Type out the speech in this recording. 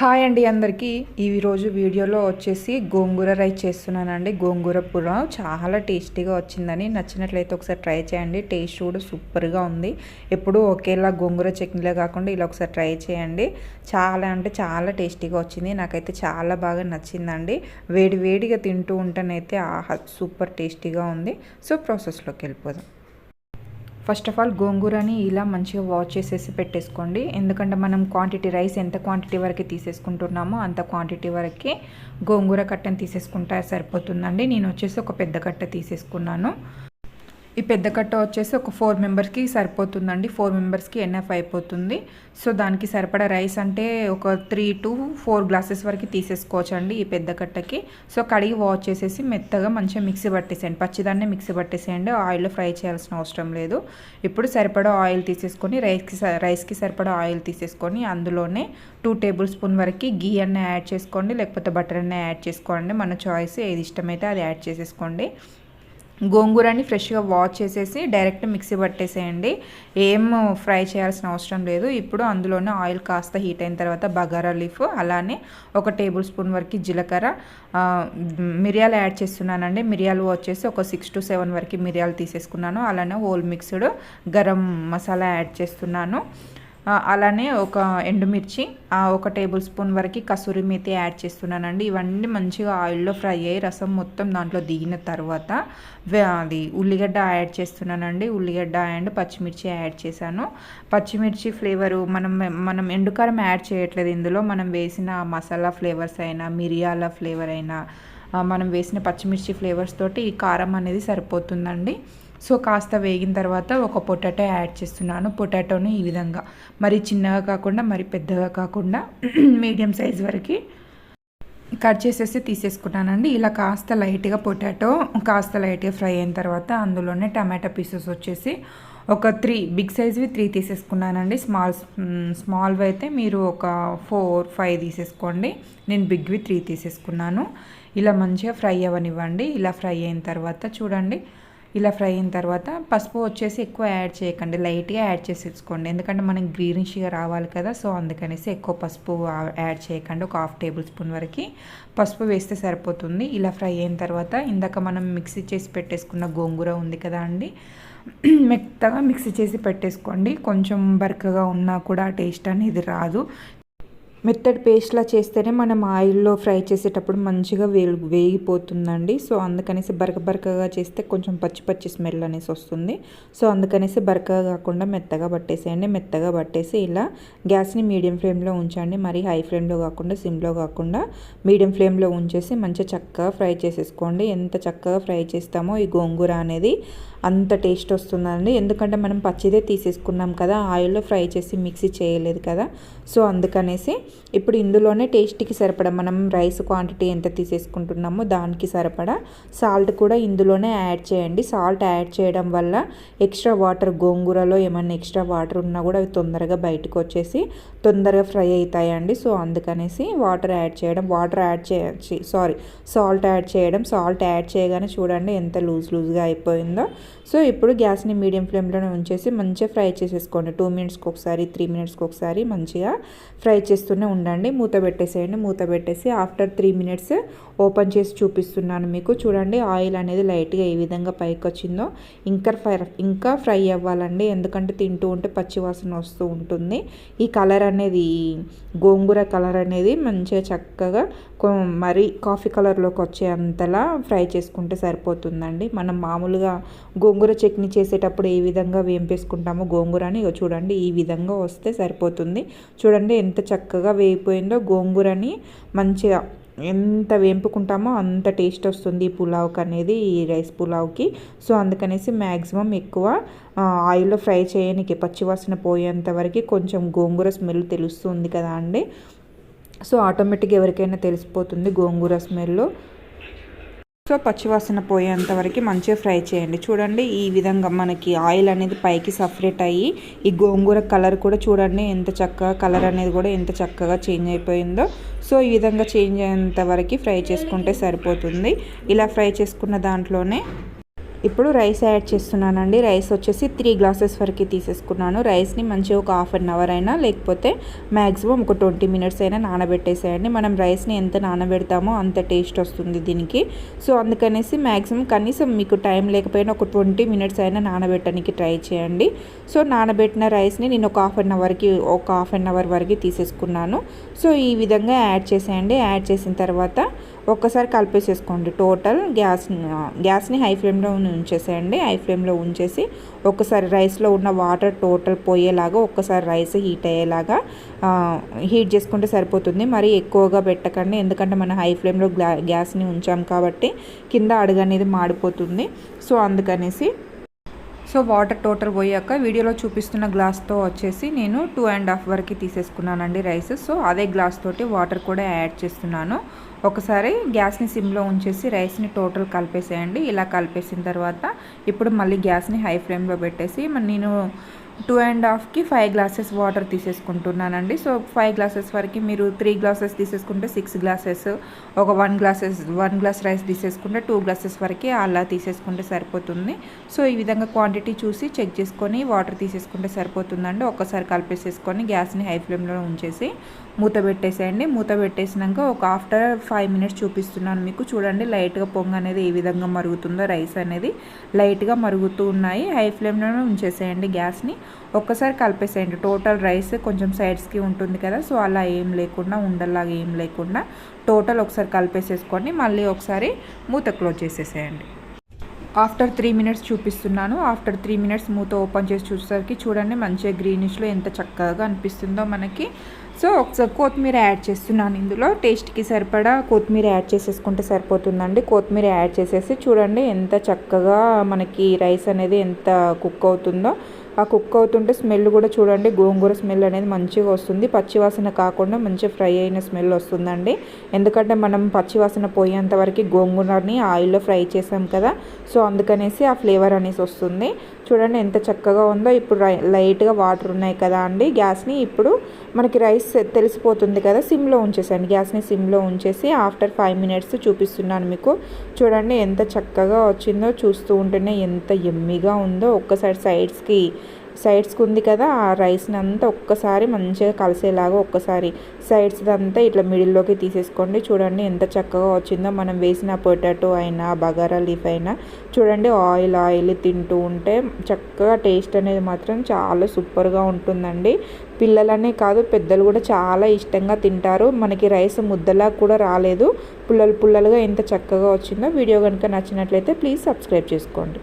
Hi అండి అందరికీ. ఈరోజు వీడియోలో వచ్చేసి గోంగూర రైస్ చేస్తున్నానండి. గోంగూర పురం చాలా టేస్టీగా వచ్చిందని నచ్చినట్లయితే ఒకసారి ట్రై చేయండి. టేస్ట్ కూడా సూపర్గా ఉంది. ఎప్పుడూ ఒకేలా గోంగూర చట్నీలే కాకుండా ఇలా ఒకసారి ట్రై చేయండి. చాలా అంటే చాలా టేస్టీగా వచ్చింది. నాకైతే చాలా బాగా నచ్చిందండి. వేడి వేడిగా తింటూ ఉంటేనైతే ఆహా సూపర్ టేస్టీగా ఉంది. సో ప్రాసెస్లోకి వెళ్ళిపోదాం. ఫస్ట్ ఆఫ్ ఆల్ గోంగూరని ఇలా మంచిగా వాష్ చేసేసి పెట్టేసుకోండి. ఎందుకంటే మనం క్వాంటిటీ రైస్ ఎంత క్వాంటిటీ వరకు తీసేసుకుంటున్నామో అంత క్వాంటిటీ వరకు గోంగూర కట్టను తీసేసుకుంటే సరిపోతుందండి. నేను వచ్చేసి ఒక పెద్ద కట్ట తీసేసుకున్నాను. ఈ పెద్ద కట్ట వచ్చేసి ఒక ఫోర్ మెంబర్స్కి సరిపోతుందండి. ఫోర్ మెంబర్స్కి ఎన్ఎఫ్ అయిపోతుంది. సో దానికి సరిపడా రైస్ అంటే ఒక త్రీ టు ఫోర్ గ్లాసెస్ వరకు తీసేసుకోవచ్చు అండి ఈ పెద్ద కట్టకి. సో కడిగి వాష్ చేసేసి మెత్తగా మంచిగా మిక్సీ పట్టేసేయండి. పచ్చిదాన్నే మిక్సీ పట్టేసేయండి. ఆయిల్లో ఫ్రై చేయాల్సిన అవసరం లేదు. ఇప్పుడు సరిపడా ఆయిల్ తీసేసుకొని రైస్కి రైస్కి సరిపడా ఆయిల్ తీసేసుకొని అందులోనే టూ టేబుల్ స్పూన్ వరకు గీ అన్న యాడ్ చేసుకోండి. లేకపోతే బటర్ అన్న యాడ్ చేసుకోండి మన చాయిస్ ఏది ఇష్టమైతే అది యాడ్ చేసేసుకోండి. గోంగూరని ఫ్రెష్గా వాష్ చేసేసి డైరెక్ట్ మిక్సీ పట్టేసేయండి. ఏం ఫ్రై చేయాల్సిన అవసరం లేదు. ఇప్పుడు అందులోనే ఆయిల్ కాస్త హీట్ అయిన తర్వాత బగారా లీఫ్ అలానే ఒక టేబుల్ స్పూన్ వరకు జీలకర్ర. మిరియాలు యాడ్ చేస్తున్నానండి. మిరియాలు వచ్చేసి ఒక సిక్స్ టు సెవెన్ వరకు మిరియాలు తీసేసుకున్నాను. అలానే whole mixed garam masala add చేస్తున్నాను. అలానే ఒక ఎండుమిర్చి ఒక టేబుల్ స్పూన్ వరకు కసూరి మేతి యాడ్ చేస్తున్నానండి. ఇవన్నీ మంచిగా ఆయిల్లో ఫ్రై అయ్యి రసం మొత్తం దాంట్లో దిగిన తర్వాత అది ఉల్లిగడ్డ యాడ్ చేస్తున్నానండి. ఉల్లిగడ్డ అండ్ పచ్చిమిర్చి యాడ్ చేశాను. పచ్చిమిర్చి ఫ్లేవరు మనం మనం ఎండుకారం యాడ్ చేయట్లేదు ఇందులో. మనం వేసిన మసాలా ఫ్లేవర్స్ అయినా మిరియాల ఫ్లేవర్ అయినా మనం వేసిన పచ్చిమిర్చి ఫ్లేవర్స్ తోటి ఈ కారం అనేది సరిపోతుందండి. సో కాస్త వేగిన తర్వాత ఒక పొటాటో యాడ్ చేస్తున్నాను. పొటాటోని ఈ విధంగా. మరి చిన్నగా కాకుండా మరి పెద్దగా కాకుండా మీడియం సైజ్ వరకు కట్ చేసేసి తీసేసుకున్నానండి. ఇలా కాస్త లైట్గా పొటాటో కాస్త లైట్గా ఫ్రై అయిన తర్వాత అందులోనే టమాటా పీసెస్ వచ్చేసి ఒక త్రీ బిగ్ సైజ్వి త్రీ తీసేసుకున్నానండి. స్మాల్ స్మాల్వి అయితే మీరు ఒక ఫోర్ ఫైవ్ తీసేసుకోండి. నేను బిగ్వి త్రీ తీసేసుకున్నాను. ఇలా మంచిగా ఫ్రై అవ్వనివ్వండి. ఇలా ఫ్రై అయిన తర్వాత చూడండి. ఇలా ఫ్రై అయిన తర్వాత పసుపు వచ్చేసి ఎక్కువ యాడ్ చేయకండి. లైట్గా యాడ్ చేసేసుకోండి. ఎందుకంటే మనం గ్రీనిష్గా రావాలి కదా సో అందుకనేసి ఎక్కువ పసుపు యాడ్ చేయకండి. ఒక హాఫ్ టేబుల్ స్పూన్ వరకు పసుపు వేస్తే సరిపోతుంది. ఇలా ఫ్రై అయిన తర్వాత ఇందాక మనం మిక్సీ చేసి పెట్టేసుకున్న గోంగూర ఉంది కదా అండి మెత్తగా మిక్సీ చేసి పెట్టేసుకోండి. కొంచెం బరకగా ఉన్నా కూడా టేస్ట్ అనేది రాదు. మెత్తడి పేస్ట్లా చేస్తేనే మనం ఆయిల్లో ఫ్రై చేసేటప్పుడు మంచిగా వే వేగిపోతుందండి. సో అందుకనేసి బరక బరకగా చేస్తే కొంచెం పచ్చి పచ్చి స్మెల్ అనేసి వస్తుంది. సో అందుకనేసి బరకగా కాకుండా మెత్తగా పట్టేసేయండి. మెత్తగా పట్టేసి ఇలా గ్యాస్ని మీడియం ఫ్లేమ్లో ఉంచండి. మరి హై ఫ్లేమ్లో కాకుండా సిమ్లో కాకుండా మీడియం ఫ్లేమ్లో ఉంచేసి మంచిగా చక్కగా ఫ్రై చేసేసుకోండి. ఎంత చక్కగా ఫ్రై చేస్తామో ఈ గోంగూర అనేది అంత టేస్ట్ వస్తుందండి. ఎందుకంటే మనం పచ్చిదే తీసేసుకున్నాం కదా ఆయిల్లో ఫ్రై చేసి మిక్సీ చేయలేదు కదా. సో అందుకనేసి ఇప్పుడు ఇందులోనే టేస్ట్కి సరిపడా మనం రైస్ క్వాంటిటీ ఎంత తీసేసుకుంటున్నామో దానికి సరిపడా సాల్ట్ కూడా ఇందులోనే యాడ్ చేయండి. సాల్ట్ యాడ్ చేయడం వల్ల ఎక్స్ట్రా వాటర్ గోంగూరలో ఏమైనా ఎక్స్ట్రా వాటర్ ఉన్నా కూడా అవి తొందరగా బయటకు వచ్చేసి తొందరగా ఫ్రై అవుతాయండి. సో అందుకనేసి వాటర్ యాడ్ చేయడం వాటర్ యాడ్ చేయాలి సారీ సాల్ట్ యాడ్ చేయడం సాల్ట్ యాడ్ చేయగానే చూడండి ఎంత లూజ్ లూజ్గా అయిపోయిందో. సో ఇప్పుడు గ్యాస్ని మీడియం ఫ్లేమ్లోనే ఉంచేసి మంచిగా ఫ్రై చేసేసుకోండి. టూ మినిట్స్కి ఒకసారి త్రీ మినిట్స్కి ఒకసారి మంచిగా ఫ్రై చేస్తూనే ఉండండి. మూత పెట్టేసేయండి. మూత పెట్టేసి ఆఫ్టర్ త్రీ మినిట్స్ ఓపెన్ చేసి చూపిస్తున్నాను మీకు. చూడండి ఆయిల్ అనేది లైట్గా ఏ విధంగా పైకి వచ్చిందో ఇంకా ఫ్రై ఇంకా ఫ్రై అవ్వాలండి. ఎందుకంటే తింటూ ఉంటే పచ్చివాసన వస్తూ ఉంటుంది. ఈ కలర్ అనేది గోంగూర కలర్ అనేది మంచిగా చక్కగా మరి కాఫీ కలర్లోకి వచ్చే అంతలా ఫ్రై చేసుకుంటే సరిపోతుందండి. మనం మామూలుగా గోంగూర చట్నీ చేసేటప్పుడు ఏ విధంగా వేంపేసుకుంటామో గోంగూరని చూడండి ఈ విధంగా వస్తే సరిపోతుంది. చూడండి ఎంత చక్కగా వేయిపోయిందో గోంగూరని మంచిగా ఎంత వేంపుకుంటామో అంత టేస్ట్ వస్తుంది ఈ పులావ్కి అనేది ఈ రైస్ పులావ్కి. సో అందుకనేసి మ్యాక్సిమం ఎక్కువ ఆయిల్లో ఫ్రై చేయడానికి పచ్చివాసన పోయేంత వరకు కొంచెం గోంగూర స్మెల్ తెలుస్తుంది కదా అండి. సో ఆటోమేటిక్గా ఎవరికైనా తెలిసిపోతుంది గోంగూర స్మెల్ సో పచ్చివాసన పోయేంత వరకు మంచిగా ఫ్రై చేయండి. చూడండి ఈ విధంగా మనకి ఆయిల్ అనేది పైకి సపరేట్ అయ్యి ఈ గోంగూర కలర్ కూడా చూడండి ఎంత చక్కగా కలర్ అనేది కూడా ఎంత చక్కగా చేంజ్ అయిపోయిందో. సో ఈ విధంగా చేంజ్ అయ్యేంత వరకు ఫ్రై చేసుకుంటే సరిపోతుంది. ఇలా ఫ్రై చేసుకున్న దాంట్లోనే ఇప్పుడు రైస్ యాడ్ చేస్తున్నానండి. రైస్ వచ్చేసి త్రీ గ్లాసెస్ వరకు తీసేసుకున్నాను. రైస్ని మంచిగా ఒక హాఫ్ అన్ అవర్ అయినా లేకపోతే మ్యాక్సిమం ఒక ట్వంటీ మినిట్స్ అయినా నానబెట్టేసేయండి. మనం రైస్ని ఎంత నానబెడతామో అంత టేస్ట్ వస్తుంది దీనికి. సో అందుకనేసి మ్యాక్సిమం కనీసం మీకు టైం లేకపోయినా ఒక ట్వంటీ మినిట్స్ అయినా నానబెట్టడానికి ట్రై చేయండి. సో నానబెట్టిన రైస్ని నేను ఒక హాఫ్ అన్ అవర్కి ఒక హాఫ్ అన్ అవర్ వరకు తీసేసుకున్నాను. సో ఈ విధంగా యాడ్ చేసేయండి. యాడ్ చేసిన తర్వాత ఒక్కసారి కలిపేసేసుకోండి. టోటల్ గ్యాస్ గ్యాస్ని హై ఫ్లేమ్లో ఉంచేసేయండి. హై ఫ్లేమ్లో ఉంచేసి ఒక్కసారి రైస్లో ఉన్న వాటర్ టోటల్ పోయేలాగా ఒక్కసారి రైస్ హీట్ అయ్యేలాగా హీట్ చేసుకుంటే సరిపోతుంది. మరి ఎక్కువగా పెట్టకండి. ఎందుకంటే మనం హై ఫ్లేమ్లో గ్యాస్ని ఉంచాం కాబట్టి కింద అడుగనేది మాడిపోతుంది. సో అందుకనేసి సో వాటర్ టోటల్ పోయాక వీడియోలో చూపిస్తున్న గ్లాస్తో వచ్చేసి నేను టూ అండ్ హాఫ్ వరకు తీసేసుకున్నానండి రైస్. సో అదే గ్లాస్ తోటి వాటర్ కూడా యాడ్ చేస్తున్నాను. ఒకసారి గ్యాస్ని సిమ్లో ఉంచేసి రైస్ని టోటల్ కలిపేసేయండి. ఇలా కలిపేసిన తర్వాత ఇప్పుడు మళ్ళీ గ్యాస్ని హై ఫ్లేమ్లో పెట్టేసి నేను టూ అండ్ హాఫ్కి ఫైవ్ గ్లాసెస్ వాటర్ తీసేసుకుంటున్నానండి. సో ఫైవ్ గ్లాసెస్ వరకు మీరు త్రీ గ్లాసెస్ తీసేసుకుంటే సిక్స్ గ్లాసెస్ ఒక one glasses one glass rice తీసేసుకుంటే టూ గ్లాసెస్ వరకు అలా తీసేసుకుంటే సరిపోతుంది. సో ఈ విధంగా క్వాంటిటీ చూసి చెక్ చేసుకొని వాటర్ తీసేసుకుంటే సరిపోతుందండి. ఒక్కసారి కలిపేసేసుకొని గ్యాస్ని హై ఫ్లేమ్లో ఉంచేసి మూత పెట్టేసేయండి. మూత పెట్టేసినాక ఒక ఆఫ్టర్ ఫైవ్ మినిట్స్ చూపిస్తున్నాను మీకు. చూడండి లైట్గా పొంగ అనేది ఏ విధంగా మరుగుతుందో రైస్ అనేది లైట్గా మరుగుతూ ఉన్నాయి. హై ఫ్లేమ్లోనే ఉంచేసేయండి గ్యాస్ని. ఒక్కసారి కలిపేసేయండి. టోటల్ రైస్ కొంచెం సైడ్స్కి ఉంటుంది కదా సో అలా ఏం లేకుండా ఉండలాగా ఏం లేకుండా టోటల్ ఒకసారి కలిపేసేసుకోండి. మళ్ళీ ఒకసారి మూత క్లోజ్ చేసేసేయండి. ఆఫ్టర్ త్రీ మినిట్స్ చూపిస్తున్నాను. ఆఫ్టర్ త్రీ మినిట్స్ మూత ఓపెన్ చేసి చూసేసరికి చూడండి మంచిగా గ్రీనిష్లో ఎంత చక్కగా అనిపిస్తుందో మనకి. సో ఒకసారి కొత్తిమీర యాడ్ చేస్తున్నాను ఇందులో. టేస్ట్కి సరిపడా కొత్తిమీర యాడ్ చేసేసుకుంటే సరిపోతుందండి. కొత్తిమీర యాడ్ చేసేసి చూడండి ఎంత చక్కగా మనకి రైస్ అనేది ఎంత కుక్ అవుతుందో. ఆ కుక్ అవుతుంటే స్మెల్ కూడా చూడండి. గోంగూర స్మెల్ అనేది మంచిగా వస్తుంది. పచ్చివాసన కాకుండా మంచిగా ఫ్రై అయిన స్మెల్ వస్తుందండి. ఎందుకంటే మనం పచ్చివాసన పోయేంత వరకు గోంగూరని ఆయిల్లో ఫ్రై చేసాం కదా. సో అందుకనేసి ఆ ఫ్లేవర్ అనేసి వస్తుంది. చూడండి ఎంత చక్కగా ఉందో. ఇప్పుడు లైట్గా వాటర్ ఉన్నాయి కదా అండి. గ్యాస్ని ఇప్పుడు మనకి రైస్ తెలిసిపోతుంది కదా. సిమ్లో ఉంచేసాను గ్యాస్ని సిమ్లో ఉంచేసి ఆఫ్టర్ ఫైవ్ మినిట్స్ చూపిస్తున్నాను మీకు. చూడండి ఎంత చక్కగా వచ్చిందో. చూస్తూ ఉంటేనే ఎంత ఎమ్మిగా ఉందో. ఒక్కసారి సైడ్స్కి సైడ్స్కి ఉంది కదా ఆ రైస్ని అంతా ఒక్కసారి మంచిగా కలిసేలాగా ఒక్కసారి సైడ్స్ అంతా ఇట్లా మిడిల్లోకి తీసేసుకోండి. చూడండి ఎంత చక్కగా వచ్చిందో మనం వేసిన పొటాటో అయినా బగారా లీఫ్ అయినా చూడండి ఆయిల్ ఆయిల్ తింటూ ఉంటే చక్కగా టేస్ట్ అనేది మాత్రం చాలా సూపర్గా ఉంటుందండి. పిల్లలనే కాదు పెద్దలు కూడా చాలా ఇష్టంగా తింటారు. మనకి రైస్ ముద్దలా కూడా రాలేదు. పుల్లలు పుల్లలుగా ఎంత చక్కగా వచ్చిందో వీడియో కనుక నచ్చినట్లయితే ప్లీజ్ సబ్స్క్రైబ్ చేసుకోండి.